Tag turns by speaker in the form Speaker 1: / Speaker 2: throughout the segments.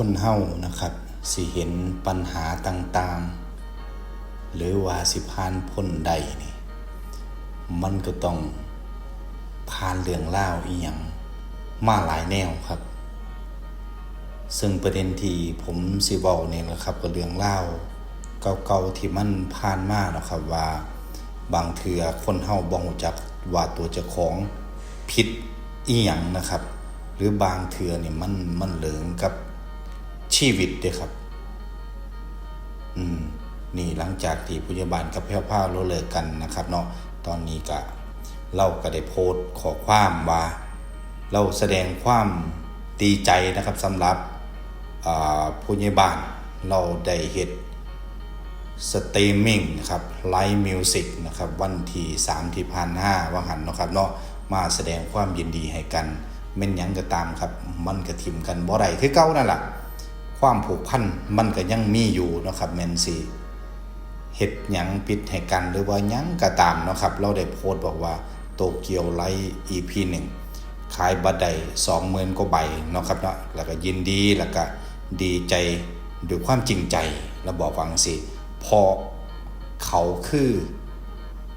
Speaker 1: คนเฮานะครับ สิเห็นปัญหาต่างๆ หรือว่าสิผ่านพ้นใดนี่ มันก็ต้องผ่านเรื่องเล่าอีหยังมาหลายแนวครับ ซึ่งประเด็นที่ผมสิเว้าเนี่ยนะครับก็เรื่องเล่าเก่าๆที่มันผ่านมาเนาะครับว่าบางเถือคนเฮาบ่รู้จักว่าตัวเจ้าของผิดอีหยังนะครับ หรือบางเถือนี่มันมันเหลิงกับ ชีวิตเด้ครับ อืม นี่หลังจากที่พยาบาลกับแพร่ผ้าเราเลิกกันนะครับ เนาะตอนนี้ก็เราก็ได้โพสต์ขอความว่า เราแสดงความดีใจนะครับสำหรับอ่าผู้ใหญ่บ้านเราได้เฮ็ดสตรีมมิ่งนะครับไลฟ์มิวสิกนะครับวันที่3ที่ผ่าน5ว่าหันเนาะครับเนาะมาแสดงความยินดีให้กันแม่นยังก็ตามครับ มันก็ทิมกันบ่ได้คือเก่านั่นแหละ ความผูกพันมันก็ยังมีอยู่นะครับแมนซีเฮ็ดหยังปิดให้กันหรือว่ายังก็ตามนะครับ เราได้โพสต์บอกว่าโตเกียวไลท์ EP 1ขายบัตรได้20,000กว่าใบเนาะครับเนาะแล้วก็ยินดีแล้วก็ดีใจด้วยความจริงใจแล้วบอกฟังสิพอเขาคือ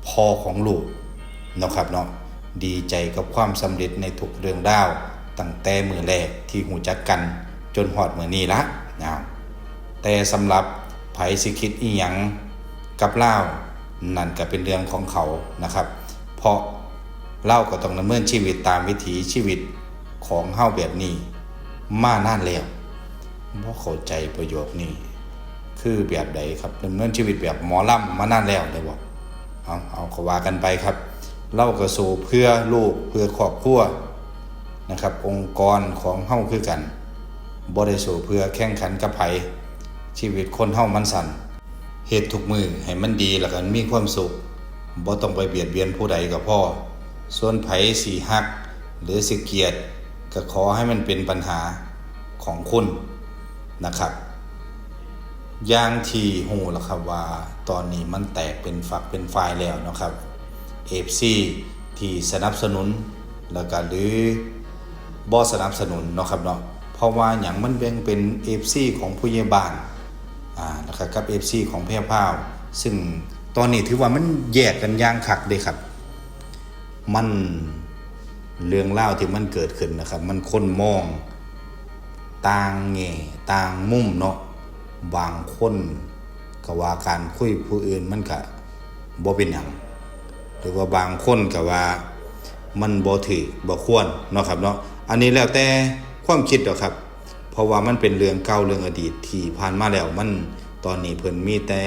Speaker 1: พอของลูกเนาะครับเนาะดีใจกับความสำเร็จในทุกเรื่องราวตั้งแต่มือแรกที่หูจักกัน จนหอดมือนี้ละนะแต่สำหรับไผสิคิดอีหยังกับเล่านั่นก็เป็นเรื่องของเขานะครับ เพราะเล่าก็ต้องดำเนินชีวิตตามวิถีชีวิตของเฮ้าแบบนี้ มานานแล้วบ่เข้าใจประโยคนี้ คือแบบใดครับดำเนินชีวิตแบบหมอลำมานานแล้วได้บ่เอาเอาก็ว่ากันไปครับ เล่าก็สู่เพื่อลูกเพื่อครอบครัวนะครับ องค์กรของเฮ้าคือกัน บ่ได้สู้เพื่อแข่งขันกับไผชีวิตคนเฮามันสั่นเฮ็ดทุกมือให้มันดีแล้วก็มีความสุขบ่ต้องไปเบียดเบียนผู้ใดก็พอส่วนไผสิฮัก หรือสิเกียดก็ขอให้มันเป็นปัญหาของคุณนะครับอย่างที่หูแล้วครับว่าตอนนี้มันแตกเป็นฝักเป็นฝ่ายแล้วนะครับ FC ที่สนับสนุนแล้วก็หรือบ่สนับสนุนเนาะครับเนาะ เพราะว่าอย่างมันแบ่งเป็น FC ของผู้ใหญ่บ้านอ่านะครับกับ FC ของแพร่พาวซึ่งตอนนี้ถือว่ามันแยกกันอย่างคักเลยครับ มันเรื่องเล่าที่มันเกิดขึ้นนะครับ มันคนมองต่างแง่ต่างมุมเนาะบางคนก็ว่าการคุยผู้อื่นมันก็บ่เป็นหยังหรือว่าบางคนก็ว่ามันบ่ถือบ่ควรเนาะครับเนาะอันนี้แล้วแต่ ความคิดดอกครับ เพราะว่ามันเป็นเรื่องเก่าเรื่องอดีตที่ผ่านมาแล้วมันตอนนี้เพิ่นมีแต่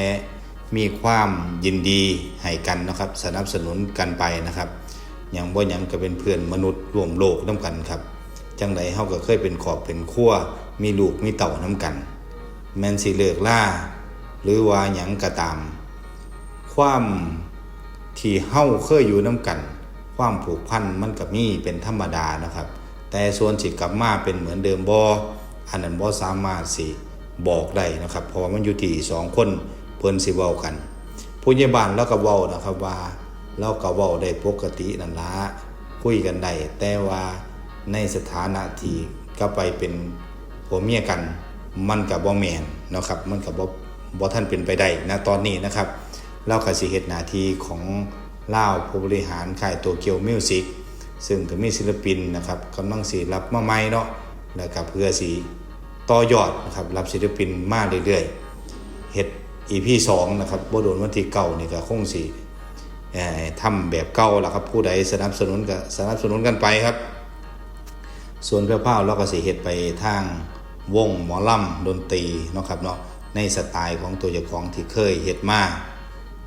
Speaker 1: มีความยินดีให้กันนะครับ สนับสนุนกันไปนะครับยังบ่ยังก็เป็นเพื่อนมนุษย์ร่วมโลกนํกันครับ จังไดเฮาก็เคยเป็นขอบเป็นครัวมีลูกมีเต่านํกัน แมนสิเลิกล่า หรือว่าหยังก็ตาม ความที่เฮาเคยอยู่น้กัน ความผูกพันมันก็มีเป็นธรรมดานะครับ แต่ส่วนสิกลับมาเป็นเหมือนเดิมบ่อันนั้นบ่สามารถสิบอกได้นะครับ เพราะว่ามันอยู่ที่สองคนเพิ่นสิเว้ากัน ผู้ใหญ่บ้านเราก็เว้านะครับว่าเราก็เว้าได้ปกตินั่นละคุยกันได้แต่ว่าในสถานะที่ก็ไปเป็นผัวเมียกัน มันก็บ่แมนนะครับ มันก็บ่บ่ทันเป็นไปได้นะตอนนี้นะครับเราก็สิเฮ็ดหน้าที่ของเล่าผู้บริหารค่ายโตเกียวมิวสิก ซึ่งก็มีศิลปินนะครับกำลังสิรับมาใหม่เนาะแล้วก็เพื่อสิต่อยอดนะครับรับศิลปินมาเรื่อยๆเฮ็ด EP 2นะครับบ่โดนวันที่เก่านี่ก็คงสิเอ่อทำแบบเก่าล่ะครับผู้ใดสนับสนุนก็สนับสนุนกันไปครับ ส่วนเพื่อพราเราก็สิเฮ็ดไปทางวงหมอลำดนตรีเนาะครับเนาะในสไตล์ของตัวเจ้าของที่เคยเฮ็ดมา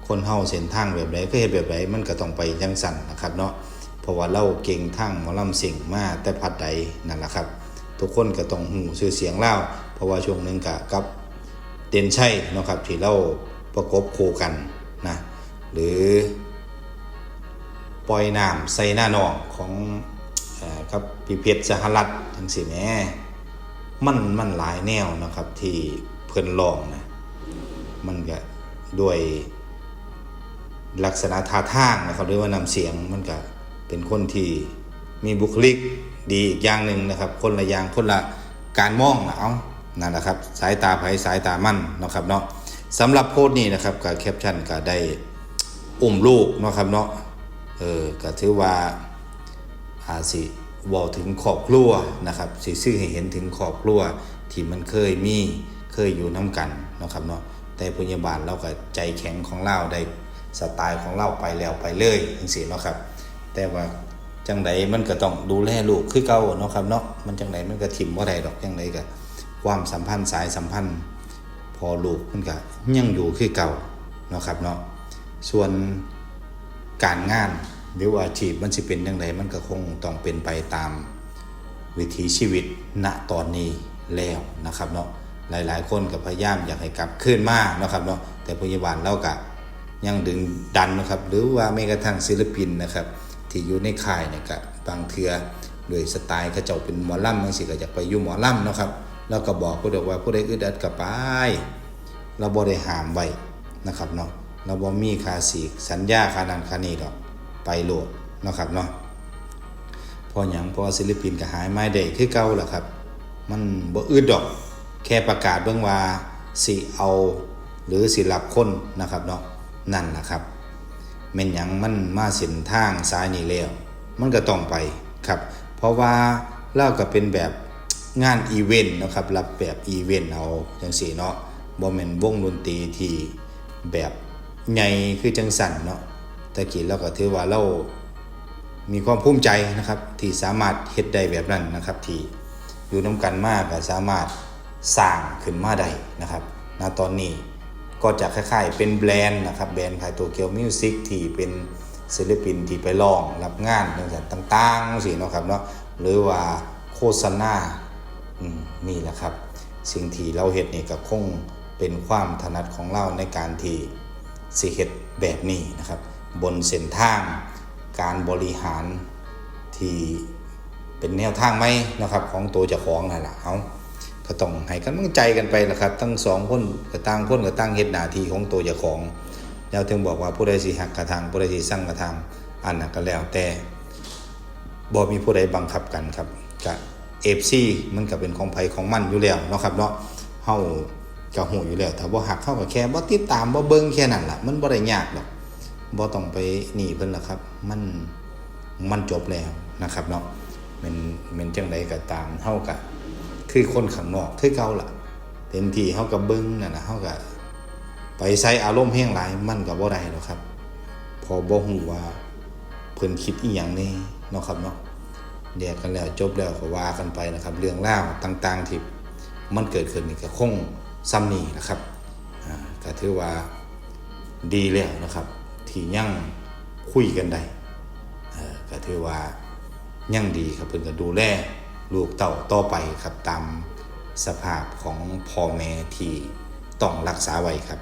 Speaker 1: คนเฮาเส้นทางแบบใดก็เฮ็ดแบบใดมันก็ต้องไปจังสั่นนะครับเนาะ เพราะว่าเราเก่งทางหมอลำเสียงมาแต่พัดใดนั่นแหละครับ ทุกคนก็ต้องหูชื่อเสียงเล่าเพราะว่าช่วงหนึงก็กับเด่นชัยนะครับที่เราประกบคู่กันนะหรือปล่อยน้ำใส่หน้าหนองของอครับพี่เพชรสหรัฐทั้งสิแหม่มันมันหลายแนวนะครับที่เพิ่นลองนะมันก็ด้วยลักษณะท่าทางนะครับหรือว่านำเสียงมันก็ เป็นคนที่มีบุคลิกดีอีกอย่างหนึ่งนะครับ คนละอย่างคนละการมองนะเอานั่นแหละครับสายตาไผสายตามั่นนะครับเนาะสำหรับโพสต์นี้นะครับกับแคปชั่นก็ได้อุ้มลูกนะครับเนาะเออก็ถือว่าอาสิเว้าถึงครอบครัวนะครับสิซื่อให้เห็นถึงครอบครัวที่มันเคยมีเคยอยู่น้ากันนะครับเนาะแต่พยาบาลเราก็ใจแข็งของเราได้สไตล์ของเราไปแล้วไปเลยจังซี่เนาะครับ แต่ว่าจังไดมันก็ต้องดูแลลูกคือเก่าเนาะครับเนาะมันจังไดมันก็ถิ่มบ่ได้ดอกจังไดก็ความสัมพันธ์สายสัมพันธ์ พอลูกมันก็ยังอยู่คือเก่าเนาะครับเนาะส่วนการงานหรือว่าอาชีพมันสิเป็นจังไดมันก็คงต้องเป็นไปตามวิถีชีวิตณตอนนี้แล้วนะครับเนาะหลาย ๆ คนก็พยายามอยากให้กลับคืนมาเนาะครับเนาะแต่พยาบาลเราก็ยังดึงดันนะครับ หรือว่าแม้กระทั่งศิลปินนะครับ ที่อยู่ในค่ายเนี่ยก็บางเทือโดยสไตล์เขาเจ้าเป็นหมอลำบางสิก็อยากไปอยู่หมอลำเนาะครับแล้วก็บอกผู้เดว่าผู้ใดอึดอัดกับไปเราบ่ได้หามไว้นะครับเนาะเราบ่มีคาสีสัญญาคานันคานีดอกไปโหลดเนาะครับเนาะพอหยังพอศิลปินก็หายไม้ได้คือเก่าแหละครับ มันบ่อึดดอก แค่ประกาศเบิ่งว่าสิเอาหรือสิรับคนนะครับเนาะนั่นนะครับ แม่นหยังมันมาเส้นทางสายนี้แล้ว มันก็ต้องไปครับ เพราะว่าเล่าก็เป็นแบบงานอีเวนต์นะครับ รับแบบอีเวนต์เอาจังสี่เนาะบ่แม่นวงดนตรีที่แบบใหญ่คือจังสั่นเนาะแต่กี้เราก็ถือว่าเรามีความภูมิใจนะครับ ที่สามารถเฮ็ดได้แบบนั้นนะครับที่อยู่น้ากันมากก็สามารถสร้างขึ้นมาได้นะครับณตอนนี้ ก็จะคล้ายๆเป็นแบรนด์นะครับแบรนด์ขายตัวเกียวมิวสิกที่เป็นศิลปินที่ไปร้องรับงานต่างๆสิเนาะครับเนาะหรือว่าโฆษณาอืมนี่แหละครับ สิ่งที่เราเฮ็ดนี่ก็คงเป็นความถนัดของเราในการที่สิเฮ็ดแบบนี้นะครับ บนเส้นทางการบริหารที่เป็นแนวทางไหมนะครับของตัวเจ้าของนั่นแหละเอา ก็ต้องให้กำลังใจกันไปนะครับ ทั้งสองคนกับต่างคนกับต่างเฮ็ดหน้าที่ของตัวเจ้าของแล้วถึงบอกว่าผู้ใดสิหักกระทางผู้ใดสิสั่งกระทางอันนั้นก็แล้วแต่บ่มีผู้ใดบังคับกันครับกะเอฟซีมันก็เป็นของไผของมันอยู่แล้วเนาะครับเนาะเฮาก็ฮู้อยู่แล้วถ้าบ่หักเฮาก็แค่บ่ติดตามบ่เบิ่งแค่นั้นล่ะ มันบ่ได้ยากดอกบ่ต้องไปหนีเพิ่นละครับ มันมันจบแล้วนะครับเนาะเป็นเป็นจังไดก็ตามเฮาก็ คือคนข้างนอกคือเก่าล่ะเต็มที่เฮาก็เบิ่งนั่นนะเฮาก็ไปใส่อารมณ์แห้งหลายมันก็บ่ได้หรอกครับ พอบ่ฮู้ว่าเพิ่นคิดอีหยังแนี่เนาะครับเนาะแยกกันแล้วจบแล้วก็ว่ากันไปนะครับ เรื่องราวต่างๆที่มันเกิดขึ้นนี่ก็คงซ้ำนี้นะครับก็ถือว่าดีแล้วนะครับ ที่ยังคุยกันได้ก็ถือว่ายังดีครับเพิ่นก็ดูแล ลูกเต่าต่อไปครับตามสภาพของพ่อแม่ที่ต้องรักษาไว้ครับ